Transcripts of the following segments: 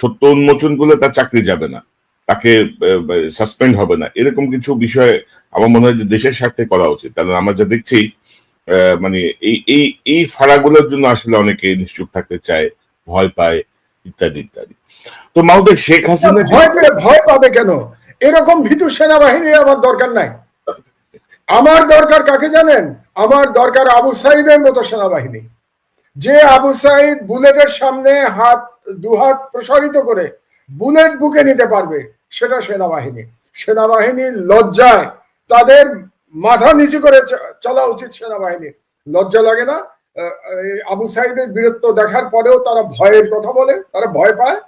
সত্য উন্মোচন করলে তার চাকরি যাবে না। তাকে সাসপেন্ড হবে না। এরকম কিছু বিষয় আমার মনে হয় যে দেশের স্বার্থে করা উচিত। কারণ আমরা যা দেখছি মানে এই এই এই ফাড়াগুলোর জন্য আসলে অনেকে নিশ্চুপ থাকতে চায়, ভয় পায়, ইত্যাদি ইত্যাদি। তো মাউদের শেখ হাসিনা ভয় ভয় পাবে কেন? এরকম ভীতু সেনাবাহিনী আমার দরকার নাই। আমার দরকার কাকে জানেন? আমার দরকার আবু সাইদের মতো সেনাবাহিনী। যে আবু সাইদ বুলেটের সামনে হাত দুহাত প্রসারিত করে বুলেট বুকে নিতে পারবে সেটা সেনাবাহিনী। সেনাবাহিনী লজ্জায় তাদের মাথা নিচু করে চলা উচিত সেনাবাহিনী লজ্জা লাগে না। আবু সাইদের বীরত্ব দেখার পরেও তারা ভয়ের কথা বলে তারা ভয় পায়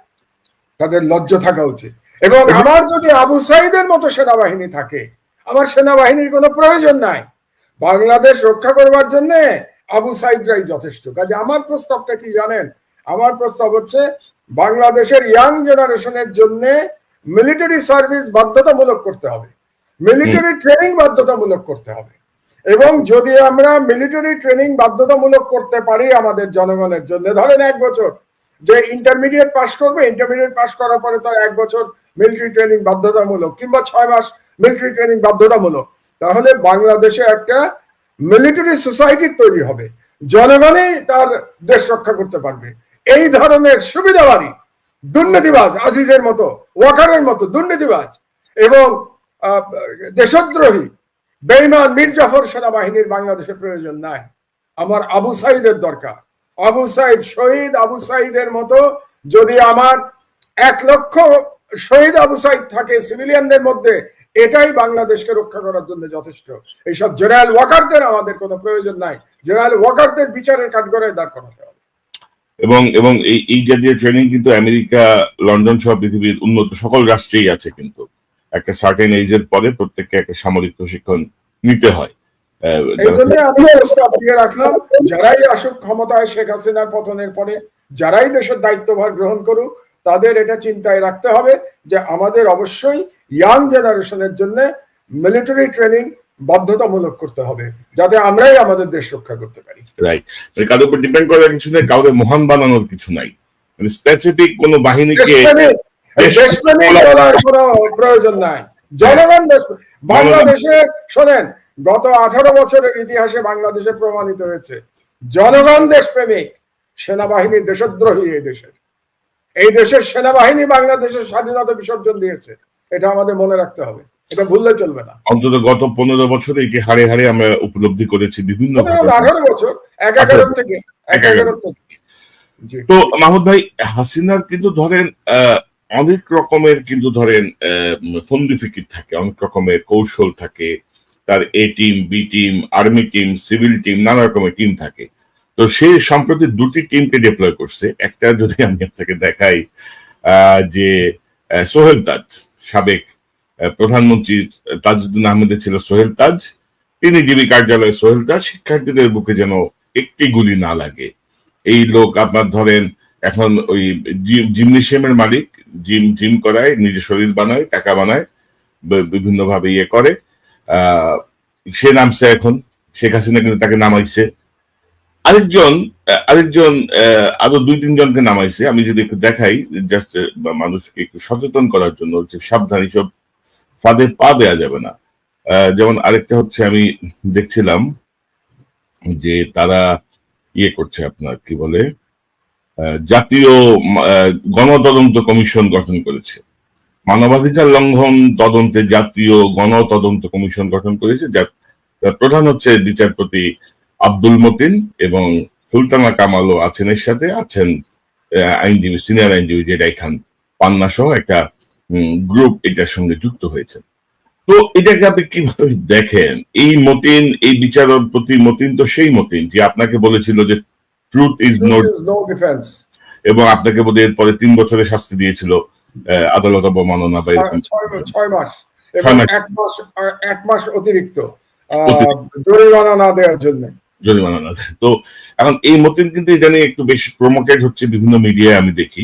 তাদের লজ্জা থাকা উচিত। এবং আমার যদি আবু সাইদের মতো সেনাবাহিনী থাকে আমার সেনাবাহিনীর কোনো প্রয়োজন নাই। বাংলাদেশ রক্ষা করবার জন্য আবু সাইদরাই যথেষ্ট। কাজে আমার প্রস্তাবটা কি জানেন? আমার প্রস্তাব হচ্ছে বাংলাদেশের ইয়াং জেনারেশনের জন্য মিলিটারি সার্ভিস বাধ্যতামূলক করতে হবে। মিলিটারি ট্রেনিং বাধ্যতামূলক করতে হবে। এবং যদি আমরা মিলিটারি ট্রেনিং বাধ্যতামূলক করতে পারি আমাদের জনগণের জন্য ধরেন এক বছর যে ইন্টারমিডিয়েট পাস করবে ইন্টারমিডিয়েট পাস করার পরে তার এক বছর মিলিটারি ট্রেনিং বাধ্যতামূলক কিংবা ছয় মাস মিলিটারি ট্রেনিং বাধ্যতামূলক তাহলে বাংলাদেশে একটা মিলিটারি সোসাইটি তৈরি হবে। জনগণই তার দেশ রক্ষা করতে পারবে। এই ধরনের সুবিধাবাদী দুর্নীতিবাজ আজিজের মতো, ওয়াকারের মতো দুর্নীতিবাজ এবং দেশদ্রোহী, বেইমান মীর জাফর সেনাবাহিনীর বাংলাদেশে প্রয়োজন নাই। আমার আবু সাইদের দরকার। আবু সাইদ শহীদ আবু সাইদের মতো যদি আমার এক লক্ষ শহীদ আবু সাইদ থাকে সিভিলিয়ানদের মধ্যে, এটাই বাংলাদেশকে রক্ষা করার জন্য যথেষ্ট। এইসব জেনারেল ওয়াকারদের আমাদের কোনো প্রয়োজন নাই। জেনারেল ওয়াকারদের বিচারের কাঠগড়ায় দাঁড় করাতে হবে। এবং এবং এই এই জাতীয় ট্রেনিং কিন্তু আমেরিকা, লন্ডন সহ পৃথিবীর উন্নত সকল রাষ্ট্রেই আছে কিন্তু। একটা সার্টেন এজের পরে প্রত্যেককে একটা সামরিক প্রশিক্ষণ নিতে হয়। আমি রাখলাম, যারাই আসুক ক্ষমতায় শেখ হাসিনার পতনের পরে, যারাই দেশের দায়িত্বভার গ্রহণ করুক, তাদের এটা চিন্তায় রাখতে হবে যে আমাদের অবশ্যই ইয়াং জেনারেশনের জন্য মিলিটারি ট্রেনিং বাধ্যতামূলক করতে হবে যাতে আমরাই আমাদের দেশ রক্ষা করতে পারি। রাইট মানে উপর ডিপেন্ড করার কিছু নেই কাউকে মহান বানানোর কিছু নাই। মানে স্পেসিফিক কোন বাহিনীকে প্রয়োজন নাই। জনগণ দেশ বাংলাদেশে শোনেন গত আঠারো বছরের ইতিহাসে বাংলাদেশে প্রমাণিত হয়েছে জনগণ দেশপ্রেমিক সেনাবাহিনী দেশদ্রোহী এই দেশের। এই দেশের সেনাবাহিনী বাংলাদেশের স্বাধীনতা বিসর্জন দিয়েছে এটা আমাদের মনে রাখতে হবে। এটা ভুললে চলবে না। অন্তত গত পনেরো বছরে এটি হারে হারে আমরা উপলব্ধি করেছি বিভিন্ন আঠারো বছর এক এগারো থেকে এক এগারো। থেকে। তো মাহমুদ ভাই হাসিনার কিন্তু ধরেন অনেক রকমের কিন্তু ধরেন ফন্দি ফিকির থাকে অনেক রকমের কৌশল থাকে। তার A team B team army team civil team নানা রকমের টিম থাকে। তো সে সম্প্রতি দুটি টিমকে ডিপ্লয় করছে। একটা যদি আমি আপনাকে দেখাই আহ, যে সোহেল তাজ সাবেক প্রধানমন্ত্রী তাজউদ্দিন আহমেদের ছিল সোহেল তাজ। তিনি ডিবি কার্যালয়ে সোহেল তাজ, শিক্ষার্থীদের বুকে যেন একটি গুলি না লাগে। এই লোক আপনার ধরেন, এখন ওই জিমনেশিয়ামের মালিক, জিম জিম করায়, নিজে শরীর বানায়, টাকা বানায় বিভিন্ন ভাবে ইয়ে করে। সে নামছে এখন, শেখ হাসিনা কিন্তু তাকে নামাইছে। আরেকজন আরেকজন আরও দুই, তিনজনকে নামাইছে। আমি যদি একটু দেখাই জাস্ট মানুষকে একটু সচেতন করার জন্য সাবধান এইসব ফাঁদে পা দেওয়া যাবে না। যেমন আরেকটা হচ্ছে আমি দেখছিলাম যে তারা ইয়ে করছে আপনার, কি বলে? জাতীয় গণতদন্ত কমিশন গঠন করেছে। মানবাধিকার লঙ্ঘন তদন্তে জাতীয় গণতদন্ত কমিশন গঠন করেছে, যার প্রধান হচ্ছে বিচারপতি আব্দুল মতিন এবং সুলতানা কামালও আছেন এর সাথে আছেন আইনজীবী, সিনিয়র আইনজীবী জেডাই খান পান্না সহ একটা গ্রুপ এটার সঙ্গে যুক্ত হয়েছে তো এটাকে আপনি কীভাবে দেখেন? এই মতিন এই বিচারক প্রতি মতিন তো সেই মতিন যে আপনাকে বলেছিল যে ট্রুথ ইজ নো ডিফেন্স এবং আপনাকে বোধ এরপরে তিন বছরের শাস্তি দিয়েছিল আদালত অবমাননা বা এরকম ছয় মাস এবং ছয় মাস। এক মাস এক মাস অতিরিক্ত জরিমানা না দেওয়ার জন্য। জরিমানা না দেয়। তো এখন এই মতিন কিন্তু ইদানিং একটু বেশি প্রমোটেড হচ্ছে বিভিন্ন মিডিয়ায় আমি দেখি।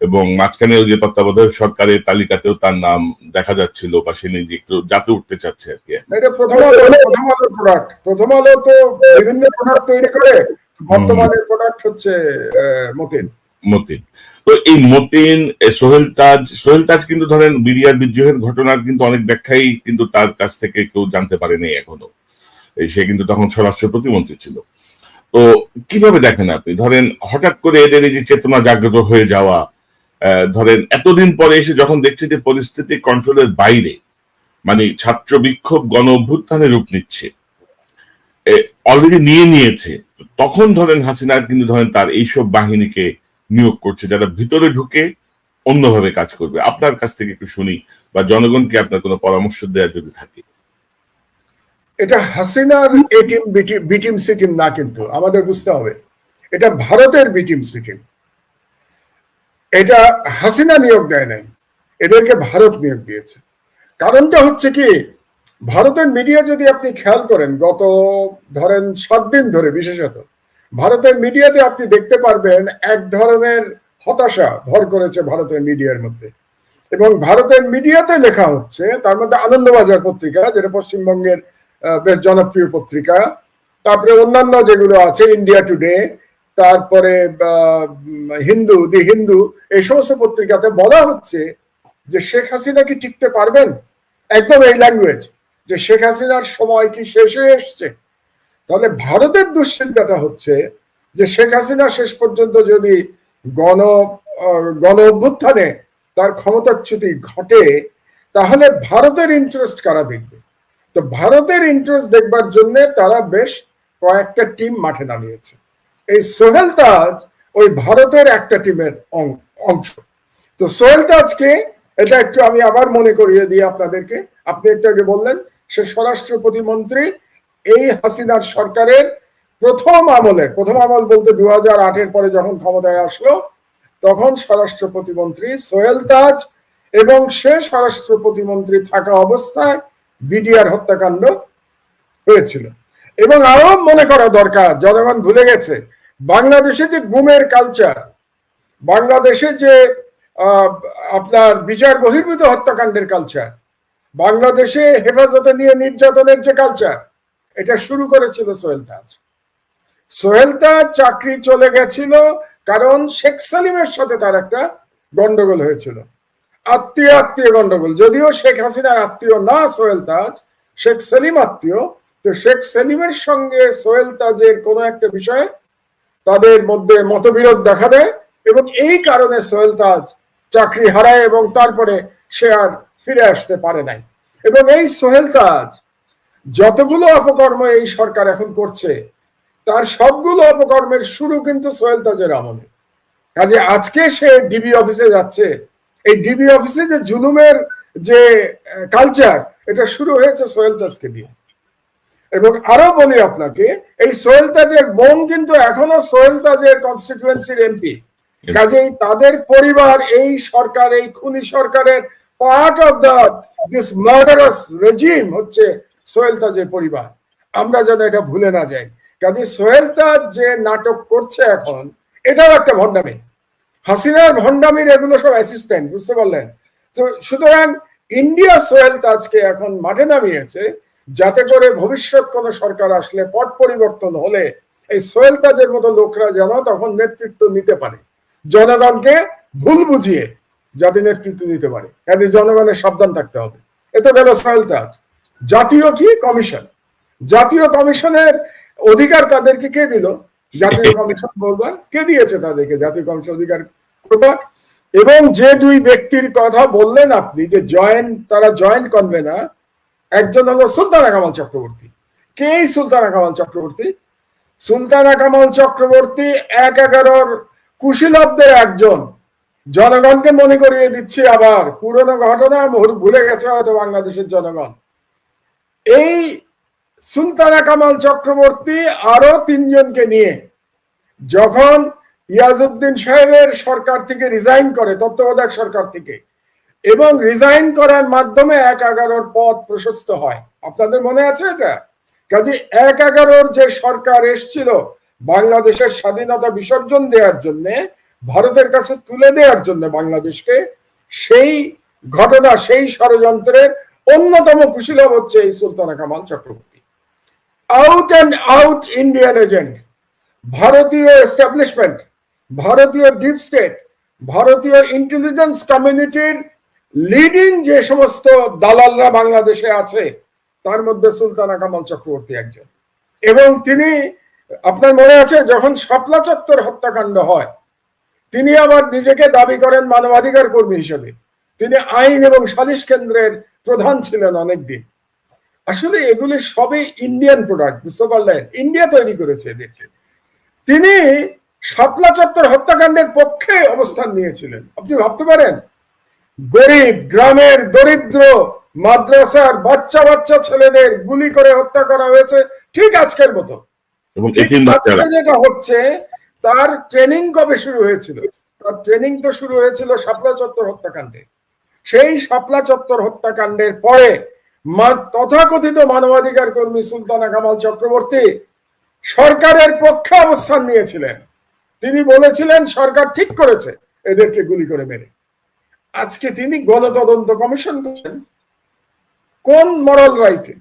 এবং মাঝখানে ওই যে তত্ত্বাবধায়ক সরকারের তালিকাতেও তার নাম দেখা যাচ্ছিল বা সে নিজে একটু যাতে উঠতে চাচ্ছে আর কি। প্রথম আলো প্রথম প্রোডাক্ট প্রথম আলো তো বিভিন্ন প্রোডাক্ট তৈরি করে বর্তমানের প্রোডাক্ট হচ্ছে মতিন। মতিন। তো এই মতিন সোহেল তাজ সোহেল তাজ কিন্তু ধরেন বিরিয়ার বিদ্রোহের ঘটনার কিন্তু অনেক ব্যাখ্যাই কিন্তু তার কাছ থেকে কেউ জানতে পারেনি এখনও। সে কিন্তু তখন স্বরাষ্ট্র প্রতিমন্ত্রী ছিল। তো কীভাবে দেখেন আপনি? ধরেন হঠাৎ করে এদের এই যে চেতনা জাগ্রত হয়ে যাওয়া ধরেন, এতদিন পরে এসে যখন দেখছে যে পরিস্থিতি কন্ট্রোলের বাইরে মানে ছাত্র বিক্ষোভ, গণ অভ্যুত্থানের রূপ নিচ্ছে অলরেডি নিয়ে নিয়েছে, তখন ধরেন হাসিনা কিন্তু ধরেন তার এইসব বাহিনীকে নিয়োগ করছে, যারা ভিতরে ঢুকে অন্যভাবে কাজ করবে। আপনার কাছ থেকে একটু শুনি, বা জনগণকে আপনার কোনো পরামর্শ দেওয়া যদি থাকে। এটা হাসিনার A team B team C না কিন্তু, আমাদের বুঝতে হবে। এটা ভারতের বি টিম সি টিম এটা হাসিনা নিয়োগ দেয় নাই, এদেরকে ভারত নিয়োগ দিয়েছে। কারণটা হচ্ছে কি, ভারতের মিডিয়া যদি আপনি খেয়াল করেন, গত ধরেন সাত দিন ধরে বিশেষত, ভারতের মিডিয়াতে আপনি দেখতে পারবেন এক ধরনের হতাশা ভর করেছে ভারতের মিডিয়ার মধ্যে। এবং ভারতের মিডিয়াতে লেখা হচ্ছে, তার মধ্যে আনন্দবাজার পত্রিকা, যেটা পশ্চিমবঙ্গের বেশ জনপ্রিয় পত্রিকা, তারপরে অন্যান্য যেগুলো আছে ইন্ডিয়া টুডে তারপরে হিন্দু, দি হিন্দু, এই সমস্ত পত্রিকাতে বলা হচ্ছে যে শেখ হাসিনা কি টিকতে পারবেন? একদম এই ল্যাঙ্গুয়েজ যে শেখ হাসিনার সময় কি শেষ হয়ে এসছে? তাহলে ভারতের দুশ্চিন্তাটা হচ্ছে যে শেখ হাসিনা শেষ পর্যন্ত যদি গণ গণ অভ্যুত্থানে তার ক্ষমতাচ্যুতি ঘটে, তাহলে ভারতের ইন্টারেস্ট কারা দেখবে? তো ভারতের ইন্টারেস্ট দেখবার জন্য তারা বেশ কয়েকটা টিম মাঠে নামিয়েছে। এই সোহেল তাজ ওই ভারতের একটা টিমের অংশ। তো সোহেল তাজকে এটা একটু আমি আবার মনে করিয়ে দিই আপনাদেরকে। আপনি একটু আগে বললেন, সে স্বরাষ্ট্র প্রতিমন্ত্রী এই হাসিনার সরকারের প্রথম আমলের প্রথম আমল বলতে দু হাজার পরে যখন ক্ষমতায় আসলো, তখন স্বরাষ্ট্র প্রতিমন্ত্রী সোহেল তাজ এবং সে স্বরাষ্ট্র প্রতিমন্ত্রী থাকা অবস্থায় বিডিআর হত্যাকাণ্ড হয়েছিল। এবং আরও মনে করা দরকার, জনগণ ভুলে গেছে বাংলাদেশে যে গুমের কালচার বাংলাদেশে যে আপনার বিচার বহির্ভূত হত্যাকাণ্ডের কালচার বাংলাদেশে হেফাজতে নিয়ে নির্যাতনের যে কালচার এটা শুরু করেছিল সোহেল তাজ। সোহেল তাজ চাকরি চলে গেছিল কারণ শেখ সালিমের সাথে তার একটা গন্ডগোল হয়েছিল। আত্মীয় আত্মীয় গন্ডগোল। যদিও শেখ হাসিনার আত্মীয় না সোহেল তাজ, শেখ সেলিম আত্মীয়। তো শেখ সেলিমের সঙ্গে সোহেল তাজের কোনো একটা বিষয়ে তাদের মধ্যে মতবিরোধ দেখা দেয় এবং এই কারণে সোহেল তাজ চাকরি হারায় এবং তারপরে সে আর ফিরে আসতে পারে নাই। এবং এই সোহেল তাজ যতগুলো অপকর্ম এই সরকার এখন করছে, তার সবগুলো অপকর্মের শুরু কিন্তু সোহেল তাজের আমলে। কাজে আজকে সে ডিবি অফিসে যাচ্ছে। এই ডিবি অফিসে যে জুলুমের যে কালচার এটা শুরু হয়েছে সোহেল তাজকে দিয়ে। এবং আরও বলি আপনাকে এই সোহেল তাজের বোন কিন্তু এখনও সোহেল তাজের কনস্টিটুয়েন্সির এমপি কাজেই তাদের পরিবার এই সরকার এই খুনি সরকারের part of the this murderous regime হচ্ছে সোহেল তাজের পরিবার। আমরা যেন এটা ভুলে না যাই। কাজে সোহেল তাজ যে নাটক করছে এখন এটাও একটা ভণ্ডামি। হাসিনার ভণ্ডামির এগুলো সব অ্যাসিস্ট্যান্ট বুঝতে পারলেন? তো সুতরাং ইন্ডিয়া সোহেল তাজকে এখন মাঠে নামিয়েছে। যাতে করে ভবিষ্যৎ কোন সরকার আসলে পট পরিবর্তন হলে এই সোহেল তাজের মতো লোকরা যেন তখন নেতৃত্ব নিতে পারে। জনগণকে ভুল বুঝিয়ে যাতে নেতৃত্ব নিতে পারে। কাজে জনগণের সাবধান থাকতে হবে। এ তো গেল সোহেল তাজ। জাতীয় কি? কমিশন। জাতীয় কমিশনের অধিকার তাদেরকে কে দিল? জাতীয় কমিশন বলবার কে দিয়েছে তাদেরকে? জাতীয় কমিশন অধিকার করবার। এবং যে দুই ব্যক্তির কথা বললেন আপনি যে জয়েন্ট তারা জয়েন্ট কনভেনার একজন হলো সুলতানা কামাল চক্রবর্তী। কে সুলতানা কামাল চক্রবর্তী? সুলতানা কামাল চক্রবর্তী এক এগারোর কুশীলবদের একজন। জনগণকে মনে করিয়ে দিচ্ছি আবার, পুরনো ঘটনা ভুলে গেছে হয়তো বাংলাদেশের জনগণ। এই সুলতানা কামাল চক্রবর্তী আরও তিনজনকে নিয়ে যখন ইয়াজউদ্দিন সাহেবের সরকার থেকে রিজাইন করে, তত্ত্বাবধায়ক সরকার থেকে এবং রিজাইন করার মাধ্যমে এক এগারোর পথ প্রশস্ত হয়। আপনাদের মনে আছে এটা? কাজে এক এগারোর যে সরকার এসছিল বাংলাদেশের স্বাধীনতা বিসর্জন দেওয়ার জন্য, ভারতের কাছে তুলে দেওয়ার জন্য বাংলাদেশকে, সেই ঘটনা, সেই ষড়যন্ত্রের অন্যতম কুশীলব হচ্ছে এই Sultana Kamal Chakraborty. Out and out Indian agent ভারতীয় এস্টাবলিশমেন্ট ভারতীয় ডিপ স্টেট ভারতীয় ইন্টেলিজেন্স কমিউনিটির লিডিং যে সমস্ত দালালরা বাংলাদেশে আছে, তার মধ্যে সুলতানা কামাল চক্রবর্তী একজন। এবং তিনি, আপনার মনে আছে, যখন শাপলা চত্বর হত্যাকাণ্ড হয়, তিনি আবার নিজেকে দাবি করেন মানবাধিকার কর্মী হিসেবে। তিনি আইন এবং সালিশ কেন্দ্রের প্রধান ছিলেন অনেকদিন। আসলে এগুলি সবই ইন্ডিয়ান প্রোডাক্ট বুঝতে পারলেন? ইন্ডিয়া তৈরি করেছে এদেরকে। তিনি শাপলা চত্বর হত্যাকাণ্ডের পক্ষে অবস্থান নিয়েছিলেন। আপনি ভাবতে পারেন গরিব গ্রামের দরিদ্র মাদ্রাসার বাচ্চা বাচ্চা ছেলেদের গুলি করে হত্যা করা হয়েছে ঠিক আজকের মতো। এবং যেটা হচ্ছে তার ট্রেনিং কবে শুরু হয়েছিল? তার ট্রেনিং তো শুরু হয়েছিল শাপলা চত্বর হত্যাকাণ্ডে। সেই শাপলা চত্বর হত্যাকাণ্ডের পরে তথাকথিত মানবাধিকার কর্মী সুলতানা কামাল চক্রবর্তী সরকারের পক্ষে অবস্থান নিয়েছিলেন। তিনি বলেছিলেন সরকার ঠিক করেছে এদেরকে গুলি করে মেরে। আজকে তিনি গণতদন্ত কমিশন করছেন। কোন মরাল রাইটে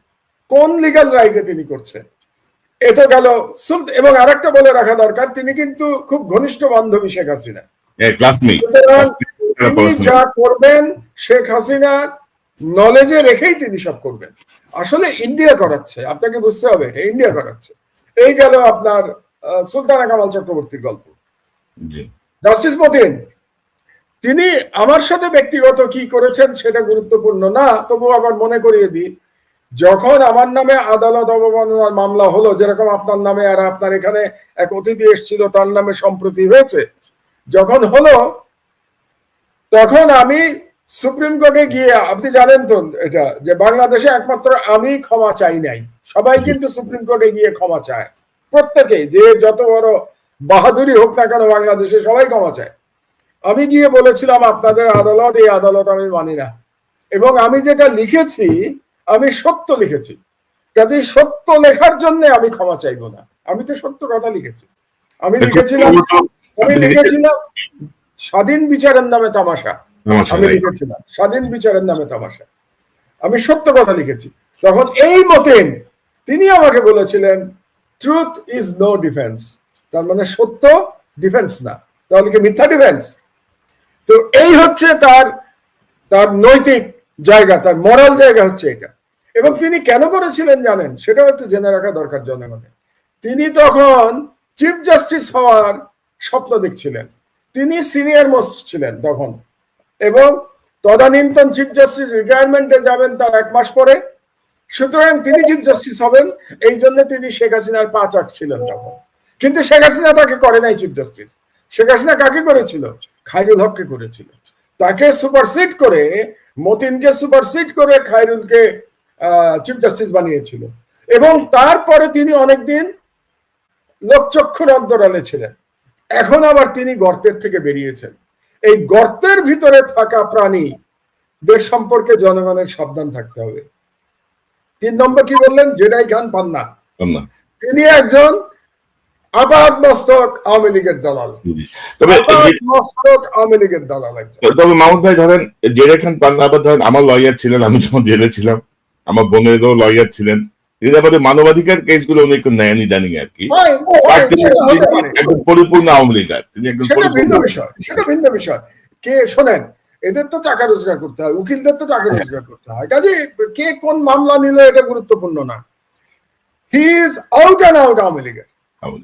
কোন লিগাল রাইটে তিনি করছেন? এ তো গেল এবং আরেকটা বলে রাখা দরকার তিনি কিন্তু খুব ঘনিষ্ঠ বান্ধবী শেখ হাসিনা। তিনি যা করবেন শেখ হাসিনা নলেজে রেখেই তিনি সব করবেন। আসলে ইন্ডিয়া করাচ্ছে আপনাকে বুঝতে হবে এটা ইন্ডিয়া করাচ্ছে। এই গেল আপনার সুলতানা কামাল চক্রবর্তীর গল্প। জাস্টিস মতিন তিনি আমার সাথে ব্যক্তিগত কি করেছেন সেটা গুরুত্বপূর্ণ না তবু আবার মনে করিয়ে দিই, যখন আমার নামে আদালত অবমাননার মামলা হলো, যেরকম আপনার নামে আর আপনার এখানে এক অতিথি এসেছিল, তার নামে সম্প্রতি হয়েছে, যখন হলো, তখন আমি সুপ্রিম কোর্টে গিয়ে, আপনি জানেন তো এটা, যে বাংলাদেশে একমাত্র আমি ক্ষমা চাই নাই, সবাই কিন্তু সুপ্রিম কোর্টে গিয়ে ক্ষমা চায় প্রত্যেকে যে যত বড় বাহাদুরি হোক না কেন বাংলাদেশে সবাই ক্ষমা চায়। আমি গিয়ে বলেছিলাম আপনাদের আদালত এই আদালত আমি মানি না। এবং আমি যেটা লিখেছি আমি সত্য লিখেছি। কাজে সত্য লেখার জন্য আমি ক্ষমা চাইব না। আমি তো সত্য কথা লিখেছি। আমি লিখেছিলাম আমি লিখেছিলাম স্বাধীন বিচারের নামে তামাশা। আমি লিখেছিলাম স্বাধীন বিচারের নামে তামাশা। আমি সত্য কথা লিখেছি। তখন এই মতেন তিনি আমাকে বলেছিলেন ট্রুথ ইজ নো ডিফেন্স তার মানে সত্য ডিফেন্স না। তাহলে কি মিথ্যা ডিফেন্স তো এই হচ্ছে তার তার নৈতিক জায়গা, তার মরাল জায়গা হচ্ছে এটা। এবং তিনি কেন করেছিলেন জানেন? সেটাও একটু জেনে রাখা দরকার জনগণের। তিনি তখন চিফ জাস্টিস হওয়ার স্বপ্ন দেখছিলেন। তিনি সিনিয়র মোস্ট ছিলেন তখন। এবং তদানীন্তন চিফ জাস্টিস রিটায়ারমেন্টে যাবেন তার এক মাস পরে। সুতরাং তিনি চিফ জাস্টিস হবেন, এই জন্য তিনি শেখ হাসিনার পাঁচ আট ছিলেন তখন। কিন্তু শেখ হাসিনা তাকে করে নাই চিফ জাস্টিস শেখ হাসিনা কাকে করেছিল? খাইরুল হককে করেছিল। তাকে সুপারসিড করে মতিনকে সুপারসিড করে খাইরুলকে চিফ জাস্টিস বানিয়েছিল। এবং তারপরে তিনি অনেকদিন লোকচক্ষুর অন্তরালে ছিলেন। এখন আবার তিনি গর্তের থেকে বেরিয়েছেন। এই গর্তের ভিতরে থাকা প্রাণী দেশ সম্পর্কে জনগণের সাবধান থাকতে হবে। তিন নম্বর কি বললেন? জেডাই খান পান্না। তিনি একজন আপাত মস্তক আওয়ামী লীগের দালাল। তবে মস্তক আওয়ামী লীগের দালাল তবে মাহমুদ ভাই ধরেন জেলে খান আবার ধরেন আমার লয়ার ছিলেন আমি যখন জেলে ছিলাম আমার বোনেরও লয়ার ছিলেন। তিনি আমাদের মানবাধিকার কেসগুলো উনি একটু আর কি। পরিপূর্ণ আওয়ামী তিনি ভিন্ন বিষয় সেটা ভিন্ন বিষয়। কে শোনেন এদের তো টাকা রোজগার করতে হয় উকিলদের তো টাকা রোজগার করতে হয়। কাজে কে কোন মামলা নিল এটা গুরুত্বপূর্ণ না। He is out and out Awami লীগের।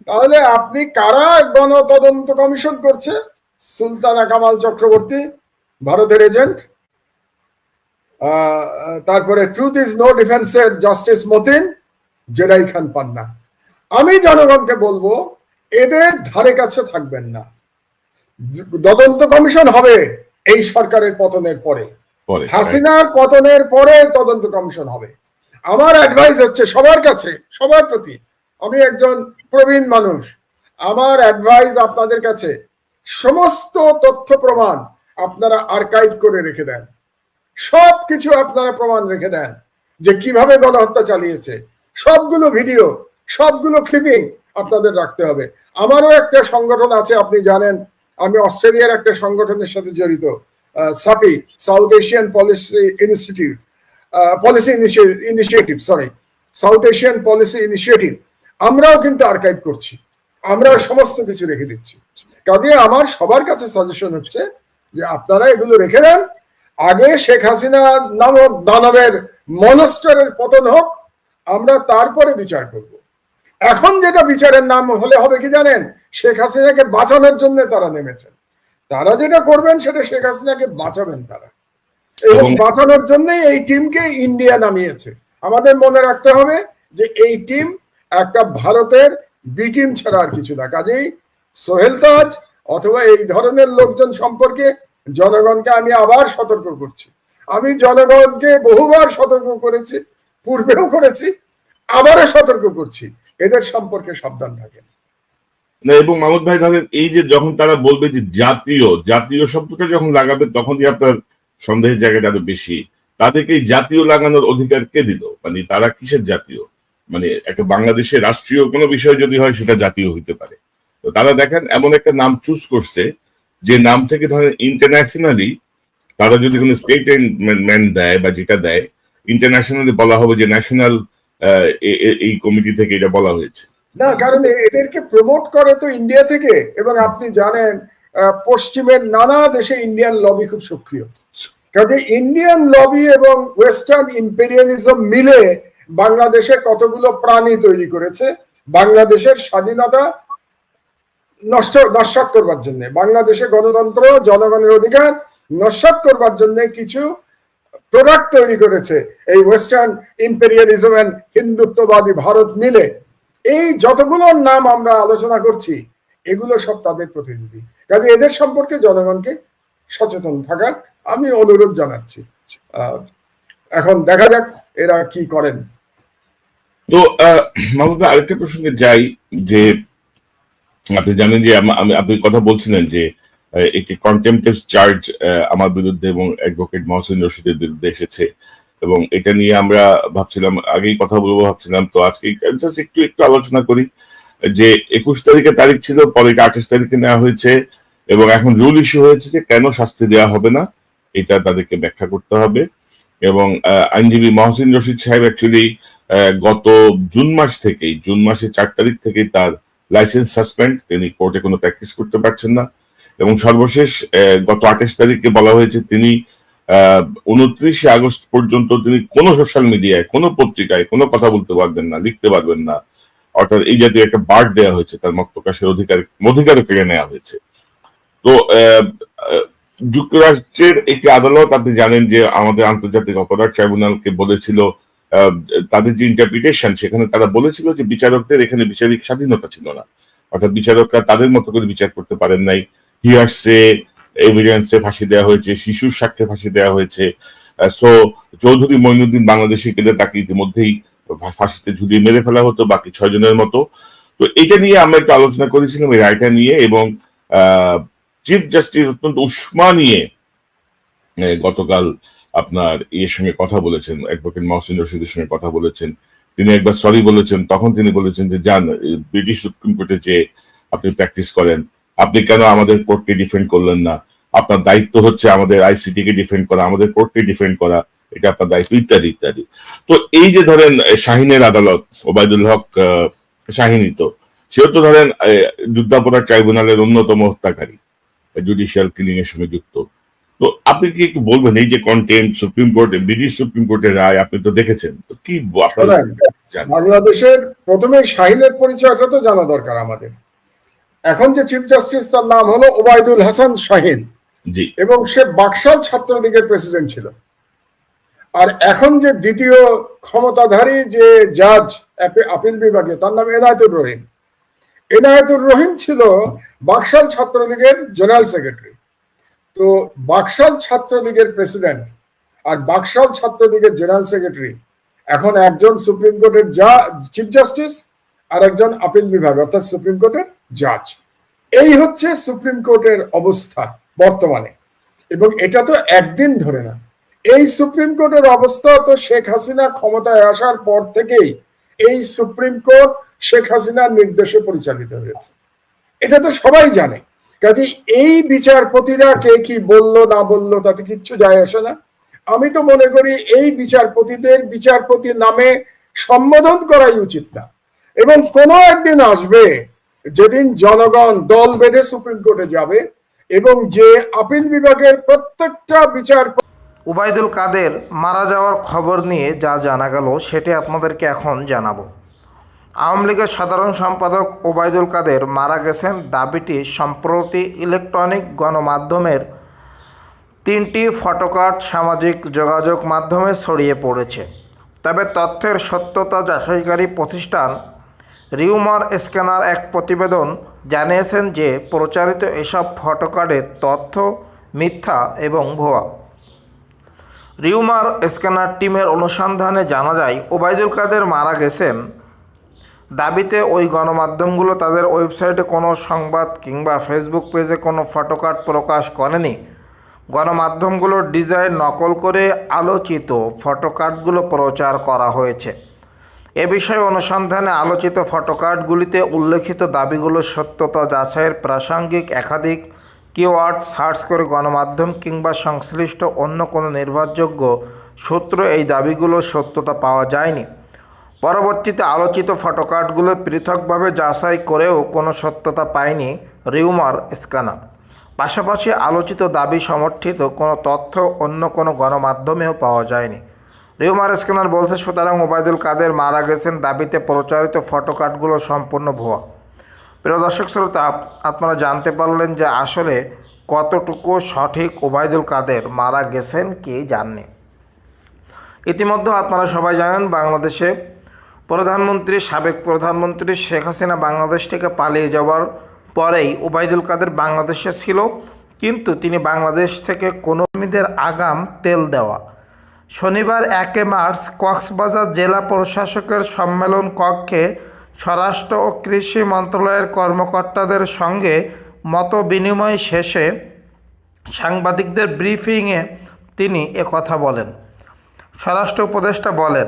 তাহলে আপনি কারা গণ তদন্ত কমিশন করছে? সুলতানা কামাল চক্রবর্তী ভারতের এজেন্ট। তারপরে ট্রুথ ইজ নো ডিফেন্সের জাস্টিস মতিন জেরাই খান পান্না। আমি জনগণকে বলব এদের ধারে কাছে থাকবেন না। তদন্ত কমিশন হবে এই সরকারের পতনের পরে। হাসিনার পতনের পরে তদন্ত কমিশন হবে। আমার অ্যাডভাইস হচ্ছে সবার কাছে সবার প্রতি আমি একজন প্রবীণ মানুষ। আমার অ্যাডভাইস আপনাদের কাছে, সমস্ত তথ্য প্রমাণ আপনারা আর্কাইভ করে রেখে দেন। সব কিছু আপনারা প্রমাণ রেখে দেন যে কীভাবে গণহত্যা চালিয়েছে। সবগুলো ভিডিও সবগুলো ক্লিপিং আপনাদের রাখতে হবে। আমারও একটা সংগঠন আছে, আপনি জানেন, আমি অস্ট্রেলিয়ার একটা সংগঠনের সাথে জড়িত SAPI south Asian policy institute policy initiative sorry south Asian policy initiative আমরাও কিন্তু আর্কাইভ করছি। আমরা সমস্ত কিছু রেখে দিচ্ছি। কাজে আমার সবার কাছে সাজেশন হচ্ছে যে আপনারা এগুলো রেখে দেন। আগে শেখ হাসিনা নামক দানবের মনস্টারের পতন হোক আমরা তারপরে বিচার করব। এখন যেটা বিচারের নাম হলে হবে কি জানেন? শেখ হাসিনাকে বাঁচানোর জন্য তারা নেমেছেন। তারা যেটা করবেন সেটা শেখ হাসিনাকে বাঁচাবেন তারা। এবং এবং- বাঁচানোর জন্যই এই টিমকে ইন্ডিয়া নামিয়েছে। আমাদের মনে রাখতে হবে যে এই টিম একটা ভারতের বি টিম ছাড়া আর কিছু না। কাজেই সোহেল তাজ অথবা এই ধরনের লোকজন সম্পর্কে জনগণকে আমি আবার সতর্ক করছি। আমি জনগণকে বহুবার সতর্ক করেছি, পূর্বেও করেছি, আবারও সতর্ক করছি। এদের সম্পর্কে সাবধান থাকেন। না, এবং মামুদ ভাই ধরেন এই যে যখন তারা বলবে যে জাতীয় জাতীয় শব্দটা যখন লাগাবে, তখনই আপনার সন্দেহের জায়গাটা আরও বেশি। তাদেরকে জাতীয় লাগানোর অধিকার কে দিল? মানে তারা কিসের জাতীয়? মানে একটা বাংলাদেশের রাষ্ট্রীয় কোনো বিষয় যদি হয়, সেটা জাতীয় হইতে পারে। তো তারা দেখেন, এমন একটা নাম চুজ করছে, যে নাম থেকে ধরেন ইন্টারন্যাশনালি তারা যদি কোনো স্টেটমেন্ট দেয় বা যেটা দেয় ইন্টারন্যাশনালি বলা হবে যে ন্যাশনাল এই কমিটি থেকে এটা বলা হয়েছে। না, কারণ এদেরকে প্রমোট করে তো ইন্ডিয়া থেকে, এবং আপনি জানেন পশ্চিমের নানা দেশে ইন্ডিয়ান লবি খুব সক্রিয়। কাজে ইন্ডিয়ান লবি এবং ওয়েস্টার্ন ইম্পেরিয়ালিজম মিলে বাংলাদেশে কতগুলো প্রাণী তৈরি করেছে? বাংলাদেশের স্বাধীনতা নষ্ট, নস্বাত করবার জন্য। বাংলাদেশে গণতন্ত্র, জনগণের অধিকার নস্বাত করবার জন্য কিছু প্রোডাক্ট তৈরি করেছে এই ওয়েস্টার্ন ইম্পেরিয়ালিজম এন্ড হিন্দুত্ববাদী ভারত মিলে। এই যতগুলো নাম আমরা আলোচনা করছি, এগুলো সব তাদের প্রতিনিধি। কাজে এদের সম্পর্কে জনগণকে সচেতন থাকার আমি অনুরোধ জানাচ্ছি। এখন দেখা যাক এরা কি করেন। তো আহ, আরেকটা প্রসঙ্গে যাই যে আপনি জানেন যে আমি আপনি কথা বলছিলেন যে একটি কন্টেম্পটিভ চার্জ আমার বিরুদ্ধে এবং অ্যাডভোকেট মহসিন রশিদের বিরুদ্ধে এসেছে এবং এটা নিয়ে আমরা ভাবছিলাম আগেই কথা বলব ভাবছিলাম। তো আজকে একটু একটু আলোচনা করি যে একুশ তারিখে তারিখ ছিল পরে এটা আঠাশ তারিখে নেওয়া হয়েছে এবং এখন রুল ইস্যু হয়েছে যে কেন শাস্তি দেওয়া হবে না এটা তাদেরকে ব্যাখ্যা করতে হবে এবং আইনজীবী মহসিন রশিদ সাহেব অ্যাকচুয়ালি গত জুন মাস থেকেই, জুন মাসের চার তারিখ থেকেই তার লাইসেন্স সাসপেন্ড তিনি কোর্টে কোনো প্র্যাকটিস করতে পারছেন না। এবং সর্বশেষ গত আঠাশ তারিখে বলা হয়েছে তিনি উনত্রিশে আগস্ট পর্যন্ত তিনি কোনো সোশ্যাল মিডিয়ায় কোনো পত্রিকায় কোনো কথা বলতে পারবেন না, লিখতে পারবেন না। অর্থাৎ এই জাতীয় একটা বার্ড দেওয়া হয়েছে, তার মত প্রকাশের অধিকার, অধিকারও কেড়ে নেওয়া হয়েছে। তো যুক্তরাষ্ট্রের একটি আদালত, আপনি জানেন যে আমাদের আন্তর্জাতিক অপরাধ ট্রাইব্যুনালকে বলেছিল তাদের যে ইন্টারপ্রিটেশন সেখানে তারা বলেছিল যে বিচারকদের এখানে বিচারিক স্বাধীনতা ছিল না। অর্থাৎ বিচারকরা তাদের মতো করে বিচার করতে পারেন নাই। হিয়ার্সে এভিডেন্সে ফাঁসি দেওয়া হয়েছে, শিশুর সাক্ষ্যে ফাঁসি দেওয়া হয়েছে। সো চৌধুরী মইনুদ্দিন বাংলাদেশে গেলে তাকে ইতিমধ্যেই ফাঁসিতে ঝুলিয়ে মেরে ফেলা হতো, বাকি ছয় জনের মতো। তো এটা নিয়ে আমরা একটু আলোচনা করেছিলাম, এই রায়টা নিয়ে এবং চিফ জাস্টিস অত্যন্ত উষ্মা নিয়ে গতকাল আপনার ইয়ের সঙ্গে কথা বলেছেন অ্যাডভোকেট মহসিন রশিদের সঙ্গে কথা বলেছেন। তিনি একবার সরি বলেছেন, তখন তিনি বলেছেন যে, যান ব্রিটিশ সুপ্রিম কোর্টে যে আপনি প্র্যাকটিস করেন, আপনি কেন আমাদের কোর্টকে ডিফেন্ড করলেন না? আপনার দায়িত্ব হচ্ছে আমাদের আইসিটি কে ডিফেন্ড করা, আমাদের কোর্টকে ডিফেন্ড করা, এটা আপনার দায়িত্ব, ইত্যাদি ইত্যাদি। তো এই যে ধরেন শাহিনের আদালত, ওবায়দুল হক শাহিনী তো, সেও তো ধরেন যুদ্ধাপরাধ ট্রাইব্যুনালের অন্যতম হত্যাকারী জুডিশিয়াল কিলিং এর সঙ্গে যুক্ত। তো আপনি কি একটু বলবেন এই যে কন্টেন্ট সুপ্রিম কোর্টে ব্রিটিশ সুপ্রিম কোর্টের রায় আপনি তো দেখেছেন তো কি? বাংলাদেশের প্রথমে শাহিনের পরিচয়টা তো জানা দরকার আমাদের। এখন যে চিফ জাস্টিস তার নাম হলো ওবায়দুল হাসান শাহিন। জি। এবং সে বাকশাল ছাত্রলীগের প্রেসিডেন্ট ছিল। আর এখন যে দ্বিতীয় ক্ষমতাধারী যে জাজ আপিল বিভাগে তার নাম এনায়েতুর রহিম। এনায়েতুর রহিম ছিল বাকশাল ছাত্রলীগের জেনারেল সেক্রেটারি তো বাকশাল ছাত্রলীগের প্রেসিডেন্ট আর বাকশাল ছাত্রলীগের জেনারেল সেক্রেটারি, এখন একজন সুপ্রিম কোর্টের যা চিফ জাস্টিস আর একজন আপিল বিভাগ, অর্থাৎ সুপ্রিম কোর্টের জাজ। এই হচ্ছে সুপ্রিম কোর্টের অবস্থা বর্তমানে। এবং এটা তো একদিন ধরে না। এই সুপ্রিম কোর্টের অবস্থা তো শেখ হাসিনা ক্ষমতায় আসার পর থেকেই এই সুপ্রিম কোর্ট শেখ হাসিনার নির্দেশে পরিচালিত হয়েছে। এটা তো সবাই জানে। কাজে এই বিচারপতিরা কে কি বলল, না বলল, তাতে কিচ্ছু যায় আসে না। আমি তো মনে করি এই বিচারপতিদের বিচারপতি নামে সম্বোধন করাই উচিত না। এবং কোনো একদিন আসবে যেদিন জনগণ দল বেঁধে সুপ্রিম কোর্টে যাবে এবং যে আপিল বিভাগের প্রত্যেকটা বিচার উবাইদুল কাদের মারা যাওয়ার খবর নিয়ে যা জানা গেল, সেটি আপনাদেরকে এখন জানাব। আওয়ামী লীগের সাধারণ সম্পাদক ওবায়দুল কাদের মারা গেছেন দাবিটি সম্প্রতি ইলেকট্রনিক গণমাধ্যমের তিনটি ফটোকার্ড সামাজিক যোগাযোগ মাধ্যমে ছড়িয়ে পড়েছে। তবে তথ্যের সত্যতা যাচাইকারী প্রতিষ্ঠান রিউমার স্ক্যানার এক প্রতিবেদন জানিয়েছেন যে প্রচারিত এসব ফটোকার্ডের তথ্য মিথ্যা এবং ভুয়া। রিউমার স্ক্যানার টিমের অনুসন্ধানে জানা যায়, ওবায়দুল কাদের মারা গেছেন দাবিতে ওই গণমাধ্যমগুলো তাদের ওয়েবসাইটে কোনো সংবাদ কিংবা ফেসবুক পেজে কোনো ফটোকার্ড প্রকাশ করেনি। গণমাধ্যমগুলোর ডিজাইন নকল করে আলোচিত ফটোকার্ডগুলো প্রচার করা হয়েছে। এ বিষয়ে অনুসন্ধানে আলোচিত ফটোকার্ডগুলিতে উল্লেখিত দাবিগুলোর সত্যতা যাচাইয়ের প্রাসঙ্গিক, একাধিক কিওয়ার্ড সার্চ করে গণমাধ্যম কিংবা সংশ্লিষ্ট অন্য কোনো নির্ভরযোগ্য সূত্র এই দাবিগুলোর সত্যতা পাওয়া যায়নি। পরবর্তীতে আলোচিত ফটোকার্ডগুলো পৃথকভাবে যাচাই করেও কোনো সত্যতা পায়নি রিউমার স্ক্যানার। পাশাপাশি আলোচিত দাবি সমর্থিত কোনো তথ্য অন্য কোনো গণমাধ্যমেও পাওয়া যায়নি। রিউমার স্ক্যানার বলছে, সুতরাং ওবায়দুল কাদের মারা গেছেন দাবিতে প্রচারিত ফটোকার্ডগুলো সম্পূর্ণ ভুয়া। প্রিয় দর্শক শ্রোতা, আপ- আপনারা জানতে পারলেন যে আসলে কতটুকু সঠিক ওবায়দুল কাদের মারা গেছেন কে জাননি ইতিমধ্যে আপনারা সবাই জানেন, বাংলাদেশে প্রধানমন্ত্রী, সাবেক প্রধানমন্ত্রী শেখ হাসিনা বাংলাদেশ থেকে পালিয়ে যাওয়ার পরেই ওবায়দুল কাদের বাংলাদেশে ছিল, কিন্তু তিনি বাংলাদেশ থেকে কর্মীদের আগাম তেল দেওয়া। শনিবার একে মার্চ কক্সবাজার জেলা প্রশাসকের সম্মেলন কক্ষে স্বরাষ্ট্র ও কৃষি মন্ত্রণালয়ের কর্মকর্তাদের সঙ্গে মত বিনিময় শেষে সাংবাদিকদের ব্রিফিংয়ে তিনি একথা বলেন। স্বরাষ্ট্র উপদেষ্টা বলেন